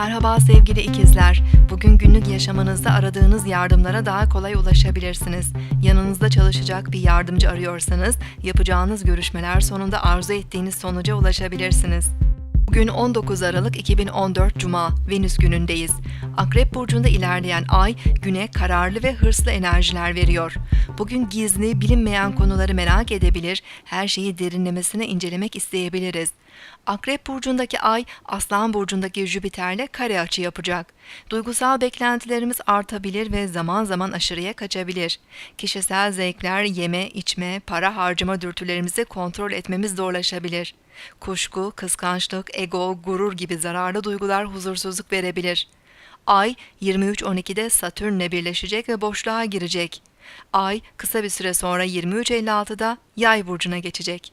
Merhaba sevgili ikizler. Bugün günlük yaşamınızda aradığınız yardımlara daha kolay ulaşabilirsiniz. Yanınızda çalışacak bir yardımcı arıyorsanız yapacağınız görüşmeler sonunda arzu ettiğiniz sonuca ulaşabilirsiniz. Bugün 19 Aralık 2014 Cuma, Venüs günündeyiz. Akrep burcunda ilerleyen ay güne kararlı ve hırslı enerjiler veriyor. Bugün gizli, bilinmeyen konuları merak edebilir, her şeyi derinlemesine incelemek isteyebiliriz. Akrep burcundaki ay Aslan burcundaki Jüpiter'le kare açı yapacak. Duygusal beklentilerimiz artabilir ve zaman zaman aşırıya kaçabilir. Kişisel zevkler, yeme, içme, para harcama dürtülerimizi kontrol etmemiz zorlaşabilir. Kuşku, kıskançlık, ego, gurur gibi zararlı duygular huzursuzluk verebilir. Ay 23.12'de Satürn'le birleşecek ve boşluğa girecek. Ay kısa bir süre sonra 23.56'da Yay burcuna geçecek.